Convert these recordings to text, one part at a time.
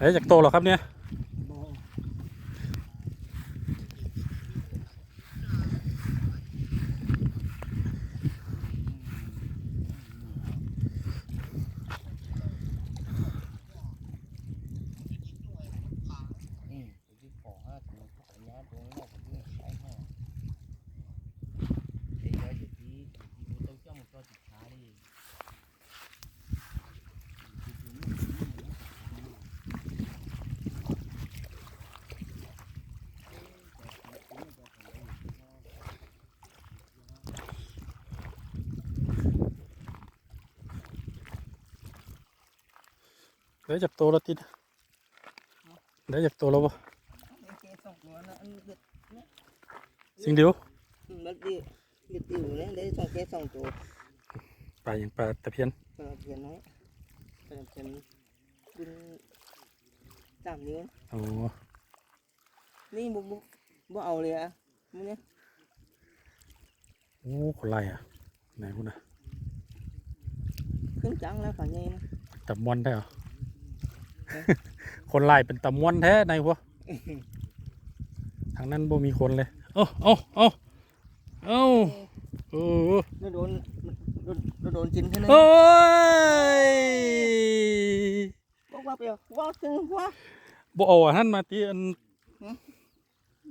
ไหนจากโตหรอครับเนี่ย บ่ อืมไปที่ขอห้าถุงขอญาตรงนี้ผมที่ใช้ห้าไอ้ยายอยู่ที่ที่ดูเต้าจ้องก็ติดขาดิ ไหนจากโตแล้วติดไหนจากโตแล้วปะเจ๊สองตัวนะอันนี้ก็สิ่งเดียวมันดีดีติ๋วเลยได้สองเจ๊สองตัวปลาอย่างปลาตะเพียนปลาเพียนน้อยปลาเพียนบุญสามนิ้วอ๋อนี่บุบุบุเอาเลยอะมึงเนี่ยโอ้คนไล่อะไหนพูดนะขึ้นจังแล้วขาใหญ่นะตำมวนได้เหรอ คนไล่เป็นตำมวนแท้ในหัวทางนั้นบ่มีคนเลยเอ้าเอ้าเอ้าเอ้าโอ้แล้วโดนโดนโดนจินแค่นั้นโอ้ยบอกว่าเปล่าว่าถึงว่าบ่เอาอันนั้นมาที่อันฮะ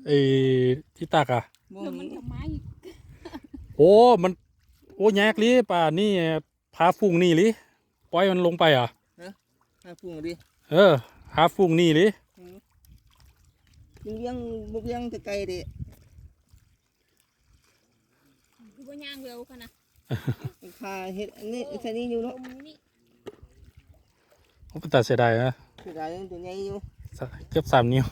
ไอ้ที่ตากอะบ่แล้วมัมีนทำไมโอ้มันโอ้แยกลิป่านี่พาฟุ้งนี่ลิปล่อยมันลงไปอะให้พุ่งดิ เออพาฟุ้งนี่ลิยิงเลี้ยงบุกเลี้ยงแต่ไกลดิกูบ่ย่างเร็วขนาดพาเฮ็ดอันนี้ใส่นี่อยู่ลเนาะมนี่โอ้เป็นตัดเสียดายนะเสียดายตัวใหญ่อยู่สะเกือบสามนิ้ว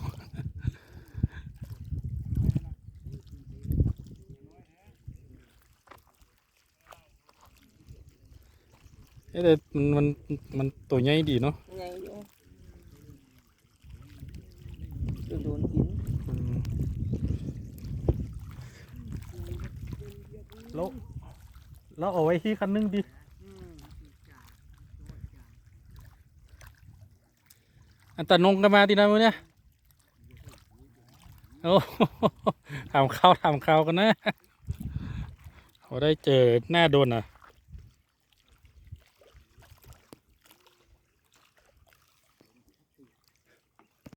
เอ๊ะแต่มันมันมันตัวใหญ่ดีเนาะใหญ่อยู่โดนโดนกิน อืม แล้วแล้วเอาไว้ที่คันนึงดิอันตะนงกันมาดีนะมือเนี่ยโอ้ทำข้าวทำข้าวกันนะเขาได้เจอหน้าโดนอะ